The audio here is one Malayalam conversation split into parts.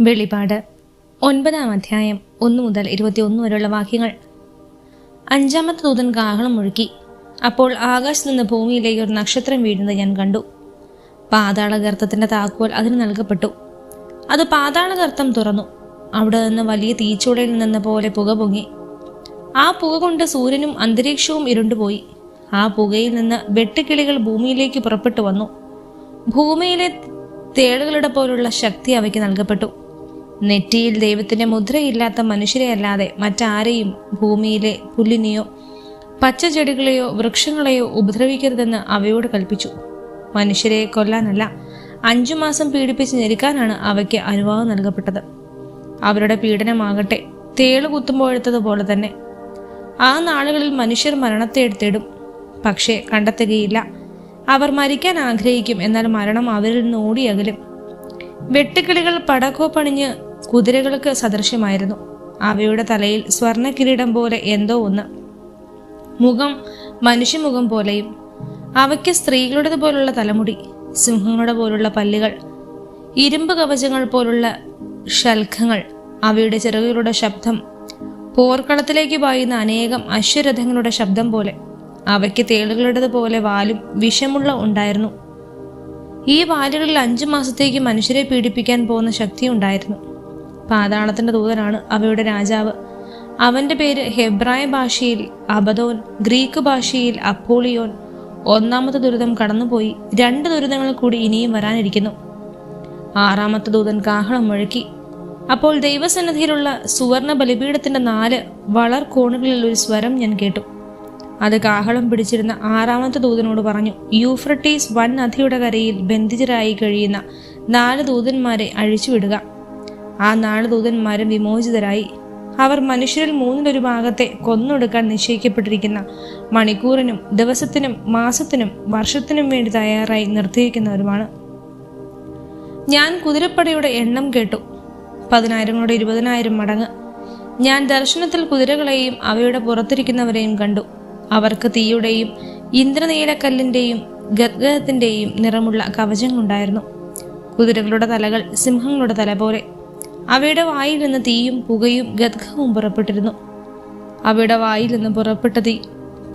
വെളിപാട്. ഒൻപതാം അധ്യായം ഒന്നു മുതൽ ഇരുപത്തിയൊന്ന് വരെയുള്ള വാക്യങ്ങൾ. അഞ്ചാമത്തെ ദൂതൻ ഗാഹളം മുഴുക്കി. അപ്പോൾ ആകാശത്ത് നിന്ന് ഭൂമിയിലേക്ക് ഒരു നക്ഷത്രം വീഴുന്നത് ഞാൻ കണ്ടു. പാതാളഗർത്തത്തിന്റെ താക്കോൽ അതിന് നൽകപ്പെട്ടു. അത് പാതാളഗർത്തം തുറന്നു. അവിടെ നിന്ന് വലിയ തീച്ചുടയിൽ നിന്ന പോലെ പുക പൊങ്ങി. ആ പുക കൊണ്ട് സൂര്യനും അന്തരീക്ഷവും ഇരുണ്ടുപോയി. ആ പുകയിൽ നിന്ന് വെട്ടുക്കിളികൾ ഭൂമിയിലേക്ക് പുറപ്പെട്ടു വന്നു. ഭൂമിയിലെ തേളുകളുടെ പോലുള്ള ശക്തി അവയ്ക്ക് നൽകപ്പെട്ടു. നെറ്റിയിൽ ദൈവത്തിന്റെ മുദ്രയില്ലാത്ത മനുഷ്യരെ അല്ലാതെ മറ്റാരെയും ഭൂമിയിലെ പുല്ലിനെയോ പച്ചച്ചെടികളെയോ വൃക്ഷങ്ങളെയോ ഉപദ്രവിക്കരുതെന്ന് അവയോട് കൽപ്പിച്ചു. മനുഷ്യരെ കൊല്ലാനല്ല അഞ്ചു മാസം പീഡിപ്പിച്ച് ഞെരുക്കാനാണ് അവയ്ക്ക് അനുവാദം നൽകപ്പെട്ടത്. അവരുടെ പീഡനമാകട്ടെ തേൾ കുത്തുമ്പോഴത്തതുപോലെ തന്നെ. ആ നാളുകളിൽ മനുഷ്യർ മരണത്തെ എടുത്തിടും. പക്ഷേ കണ്ടെത്തുകയില്ല. അവർ മരിക്കാൻ ആഗ്രഹിക്കും എന്നാൽ മരണം അവരിൽ നിന്ന് ഓടിയകലും. വെട്ടുക്കിളികൾ പടക്കോ പണിഞ്ഞ് കുതിരകൾക്ക് സദൃശ്യമായിരുന്നു. അവയുടെ തലയിൽ സ്വർണ കിരീടം പോലെ എന്തോ ഒന്ന്. മുഖം മനുഷ്യമുഖം പോലെയും. അവയ്ക്ക് സ്ത്രീകളുടേത് പോലുള്ള തലമുടി സിംഹങ്ങളുടെ പോലുള്ള പല്ലുകൾ ഇരുമ്പ് കവചങ്ങൾ പോലുള്ള ശൽഖങ്ങൾ അവയുടെ ചിറകുകളുടെ ശബ്ദം പോർക്കളത്തിലേക്ക് പായുന്ന അനേകം അശ്വരഥങ്ങളുടെ ശബ്ദം പോലെ. അവയ്ക്ക് തേളുകളുടേത് പോലെ വാലും വിഷമുള്ള ഉണ്ടായിരുന്നു. ഈ വാലുകളിൽ അഞ്ചു മാസത്തേക്ക് മനുഷ്യരെ പീഡിപ്പിക്കാൻ പോകുന്ന ശക്തി ഉണ്ടായിരുന്നു. പാതാളത്തിന്റെ ദൂതനാണ് അവയുടെ രാജാവ്. അവന്റെ പേര് ഹെബ്രായ ഭാഷയിൽ അബദോൻ ഗ്രീക്ക് ഭാഷയിൽ അപ്പോളിയോൻ. ഒന്നാമത്തെ ദുരിതം കടന്നുപോയി. രണ്ട് ദുരിതങ്ങൾ കൂടി ഇനിയും വരാനിരിക്കുന്നു. ആറാമത്തെ ദൂതൻ കാഹളം മുഴക്കി. അപ്പോൾ ദൈവസന്നിധിയിലുള്ള സുവർണ ബലിപീഠത്തിന്റെ നാല് വളർ കോണുകളിൽ ഒരു സ്വരം ഞാൻ കേട്ടു. അത് കാഹളം പിടിച്ചിരുന്ന ആറാമത്തെ ദൂതനോട് പറഞ്ഞു യൂഫ്രട്ടീസ് വൻ നദിയുടെ കരയിൽ ബന്ധിതരായി കഴിയുന്ന നാല് ദൂതന്മാരെ അഴിച്ചുവിടുക. ആ നാല് ദൂതന്മാരും വിമോചിതരായി. അവർ മനുഷ്യരിൽ മൂന്നിലൊരു ഭാഗത്തെ കൊന്നൊടുക്കാൻ നിശ്ചയിക്കപ്പെട്ടിരിക്കുന്ന മണിക്കൂറിനും ദിവസത്തിനും മാസത്തിനും വർഷത്തിനും വേണ്ടി തയ്യാറായി നിർത്തിയിരിക്കുന്നവരുമാണ്. ഞാൻ കുതിരപ്പടയുടെ എണ്ണം കേട്ടു. പതിനായിരങ്ങളുടെ ഇരുപതിനായിരം മടങ്ങ്. ഞാൻ ദർശനത്തിൽ കുതിരകളെയും അവയുടെ പുറത്തിരിക്കുന്നവരെയും കണ്ടു. അവർക്ക് തീയുടെയും ഇന്ദ്രനീലക്കല്ലിന്റെയും ഗദ്ഗതത്തിന്റെയും നിറമുള്ള കവചങ്ങളുണ്ടായിരുന്നു. കുതിരകളുടെ തലകൾ സിംഹങ്ങളുടെ തല പോലെ. അവയുടെ വായിൽ നിന്ന് തീയും പുകയും ഗദ്ഗവും പുറപ്പെട്ടിരുന്നു. അവയുടെ വായിൽ നിന്ന് പുറപ്പെട്ട തീ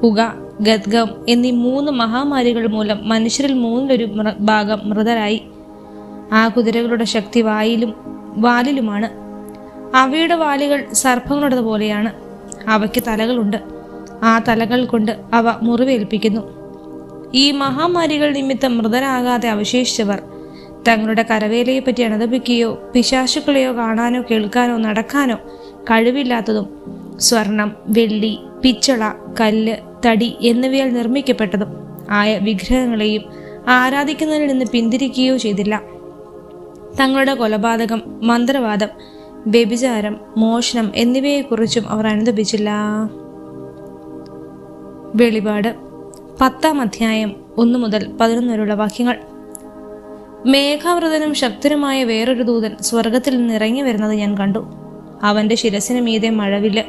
പുക ഗദ്ഗം എന്നീ മൂന്ന് മഹാമാരികൾ മൂലം മനുഷ്യരിൽ മൂന്നിലൊരു ഭാഗം മൃതരായി. ആ കുതിരകളുടെ ശക്തി വായിലും വാലിലുമാണ്. അവയുടെ വാലുകൾ സർപ്പങ്ങളുടെ പോലെയാണ്. അവയ്ക്ക് തലകളുണ്ട്. ആ തലകൾ കൊണ്ട് അവ മുറിവേൽപ്പിക്കുന്നു. ഈ മഹാമാരികൾ നിമിത്തം മൃതരാകാതെ അവശേഷിച്ചവർ തങ്ങളുടെ കരവേലയെ പറ്റി അനതപിക്കുകയോ പിശാശുക്കളെയോ കാണാനോ കേൾക്കാനോ നടക്കാനോ കഴിവില്ലാത്തതും സ്വർണം വെള്ളി പിച്ചള കല്ല് തടി എന്നിവയാൽ നിർമ്മിക്കപ്പെട്ടതും ആയ വിഗ്രഹങ്ങളെയും ആരാധിക്കുന്നതിൽ നിന്ന് പിന്തിരിക്കുകയോ ചെയ്തില്ല. തങ്ങളുടെ കൊലപാതകം മന്ത്രവാദം വ്യഭിചാരം മോഷണം എന്നിവയെക്കുറിച്ചും അവർ അനുദപിച്ചില്ല. വെളിപാട് പത്താം അധ്യായം ഒന്നു മുതൽ പതിനൊന്ന് വരെയുള്ള വാക്യങ്ങൾ. മേഘാവൃതനും ശക്തനുമായ വേറൊരു ദൂതൻ സ്വർഗത്തിൽ നിറങ്ങി വരുന്നത് ഞാൻ കണ്ടു. അവന്റെ ശിരസിന് മീതെ മഴവിൽ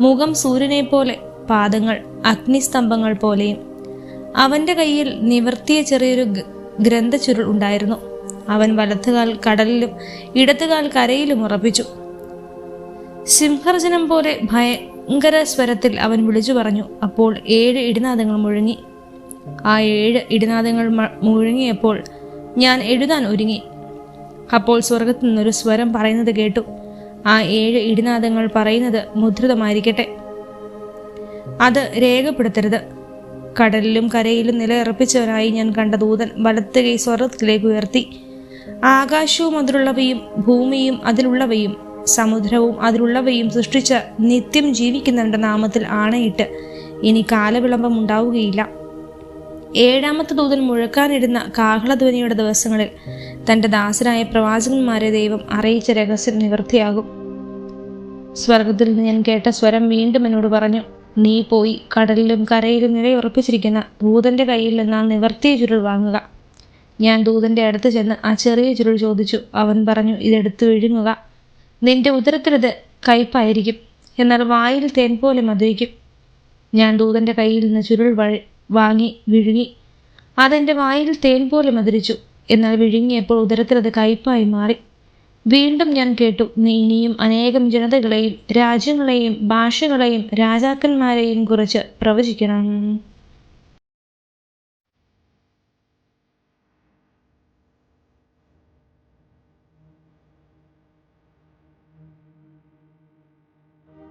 മുഖം സൂര്യനെ പോലെ പാദങ്ങൾ അഗ്നിസ്തംഭങ്ങൾ പോലെയും. അവന്റെ കയ്യിൽ നിവർത്തിയ ചെറിയൊരു ഗ്രന്ഥചുരുൾ ഉണ്ടായിരുന്നു. അവൻ വലത്തുകാൽ കടലിലും ഇടത്തുകാൽ കരയിലും ഉറപ്പിച്ചു. സിംഹർജനം പോലെ ഭയങ്കര സ്വരത്തിൽ അവൻ വിളിച്ചു പറഞ്ഞു. അപ്പോൾ ഏഴ് ഇടിനാദങ്ങൾ മുഴങ്ങി. ആ ഏഴ് ഇടിനാദങ്ങൾ മുഴങ്ങിയപ്പോൾ ഞാൻ എഴുതാൻ ഒരുങ്ങി. അപ്പോൾ സ്വർഗത്തിൽ നിന്നൊരു സ്വരം പറയുന്നത് കേട്ടു. ആ ഏഴ് ഇടിനാദങ്ങൾ പറയുന്നത് മുദ്രിതമായിരിക്കട്ടെ. അത് രേഖപ്പെടുത്തരുത്. കടലിലും കരയിലും നിലയുറപ്പിച്ചവനായി ഞാൻ കണ്ട ദൂതൻ വലത്ത് കൈ സ്വർഗത്തിലേക്ക് ഉയർത്തി. ആകാശവും അതിലുള്ളവയും ഭൂമിയും അതിലുള്ളവയും സമുദ്രവും അതിലുള്ളവയും സൃഷ്ടിച്ച നിത്യം ജീവിക്കുന്നവന്റെ നാമത്തിൽ ആണയിട്ട് ഇനി കാലവിളംബം ഉണ്ടാവുകയില്ല. ഏഴാമത്തെ ദൂതൻ മുഴക്കാനിടുന്ന കാഹളധ്വനിയുടെ ദിവസങ്ങളിൽ തന്റെ ദാസരായ പ്രവാചകന്മാരെ ദൈവം അറിയിച്ച രഹസ്യം നിവൃത്തിയാകും. സ്വർഗത്തിൽ ഞാൻ കേട്ട സ്വരം വീണ്ടും എന്നോട് പറഞ്ഞു നീ പോയി കടലിലും കരയിലും നിലയുറപ്പിച്ചിരിക്കുന്ന ദൂതന്റെ കയ്യിൽ നിന്നാൽ നിവർത്തിയ ചുരുൾ വാങ്ങുക. ഞാൻ ദൂതന്റെ അടുത്ത് ചെന്ന് ആ ചെറിയ ചുരുൾ ചോദിച്ചു. അവൻ പറഞ്ഞു ഇതെടുത്ത് വിഴുങ്ങുക. നിന്റെ ഉദരത്തിലത് കയ്പായിരിക്കും എന്നാൽ വായിൽ തേൻ പോലെ മധുരിക്കും. ഞാൻ ദൂതന്റെ കയ്യിൽ നിന്ന് ചുരുൾ വഴി വാങ്ങി വിഴുങ്ങി. അതെന്റെ വായിൽ തേൻ പോലെ മധുരിച്ചു. എന്നാൽ വിഴുങ്ങിയപ്പോൾ ഉദരത്തിൽ അത് കയ്പായി മാറി. വീണ്ടും ഞാൻ കേട്ടു നീ ഇനിയും അനേകം ജനതകളെയും രാജ്യങ്ങളെയും ഭാഷകളെയും രാജാക്കന്മാരെയും കുറിച്ച് പ്രവചിക്കണം.